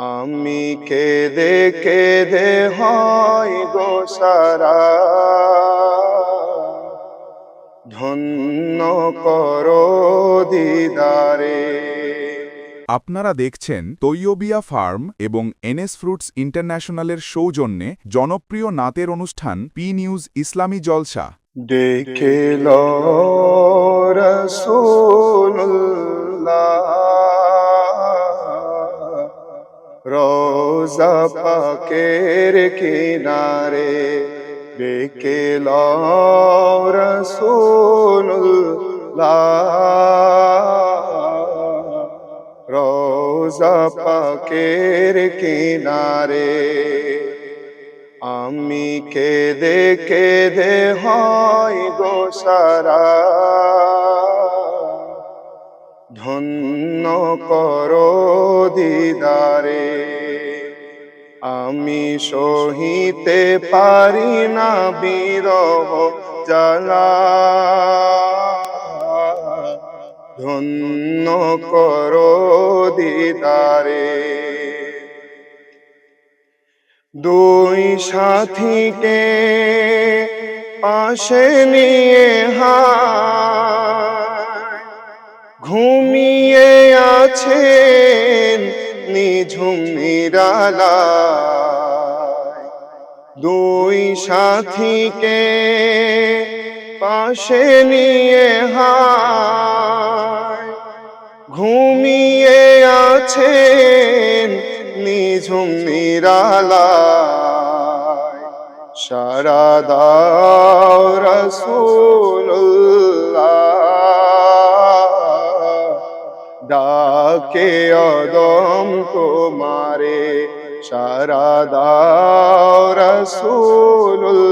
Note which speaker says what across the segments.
Speaker 1: আমি কেঁদে কেঁদে হয় গো সারা। ধন্য করো দিদারে।
Speaker 2: আপনারা দেখছেন তৈয়বিয়া ফার্ম এবং এনএস ফ্রুটস ইন্টারন্যাশনালের সৌজন্যে জনপ্রিয় নাতের অনুষ্ঠান পি নিউজ ইসলামী জলসা।
Speaker 1: রসুল্লাহ রোজা পাকের কিনারে রসুল্লাহ রোজা পাকের কিনারে আমি কেঁদে কেঁদে হয় গো সারা। ধন্য করো দিদারে। আমি সহিতে পারি না বিরহ জ্বালা। ধন্য করো দিদারে। দুই সাথীকে পাশে নিয়ে হায় আছেন নিঝুম নিরালায়। দুই সাথীকে পাশে নিয়ে হায়। ঘুমিয়ে আছেন নিঝুম নিরালায়। সারা দাও রসুল্লাহ ডাকে অদম তোমারে সারা দাও রসুল্লাহ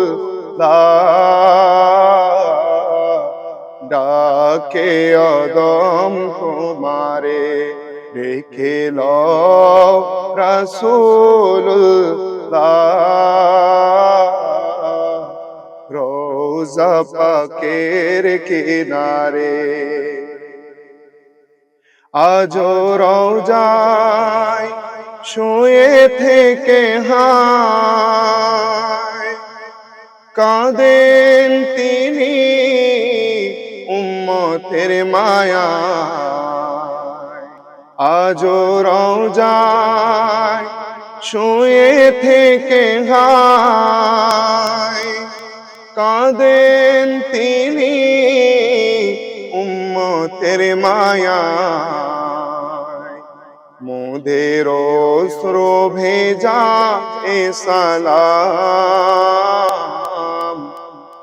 Speaker 1: ডাকে অদম তোমারে দেখে ল রসুল্লাহ রোজা পাকের কিনারে আজ রোজায় শুয়ে থেকে হায়। কাঁদেন তিনি উম্মতের মায়া আজ রোজায় শুয়ে থেকে হায়। কাঁদেন তিনি মায়া মোদের স্রো ভেজা এ সালাম।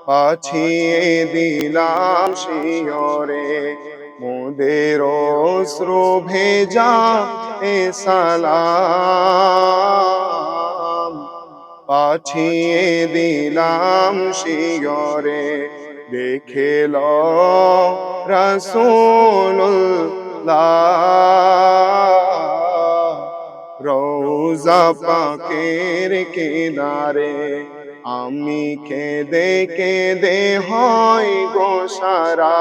Speaker 1: পাছিয়ে দিলাম শিয়রে। মোদের অস্ত্র ভেজা এ সালাম। পাছিয়ে দিলাম শিয়রে। দেখে রোজা পাকের কিনারে আমি কেঁদে কেঁদে হয় গো সারা।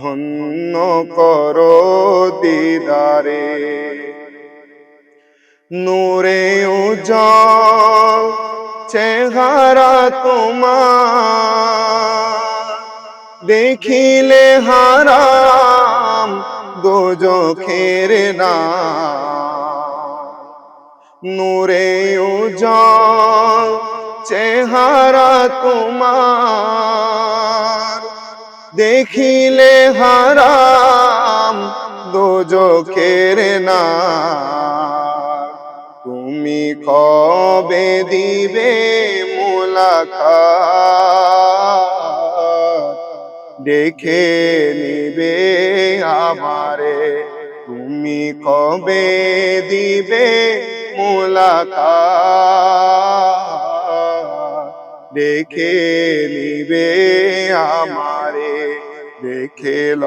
Speaker 1: ধন্য করো দিদারে। নূরে উজ্জ্বল চেহারা তোমার। দেখিলে হারাম দোজখের না নূরে উজ্জ্বল চেহারা তোমার। দেখিলে হারাম দোজখের না তুমি কবে দিবে মুলাকাত? দেখে নিবে আমারে। তুমি কবে দিবে মুলাকাত? দেখে নিবে আমারে। দেখে ল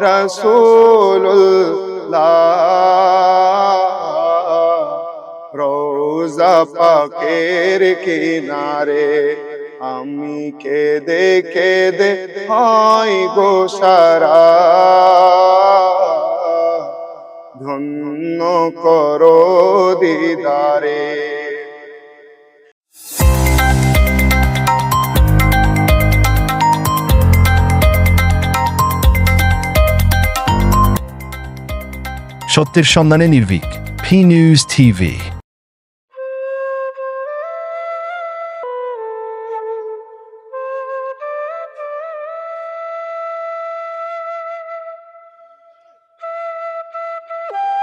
Speaker 1: রসুল্লাহ রোজা পাকের কিনারে আমি কেঁদে কেঁদে হয় গো সারা। ধন্য করো দিদারে।
Speaker 3: সত্যের সন্ধানে নির্ভীক পি নিউজ টিভি।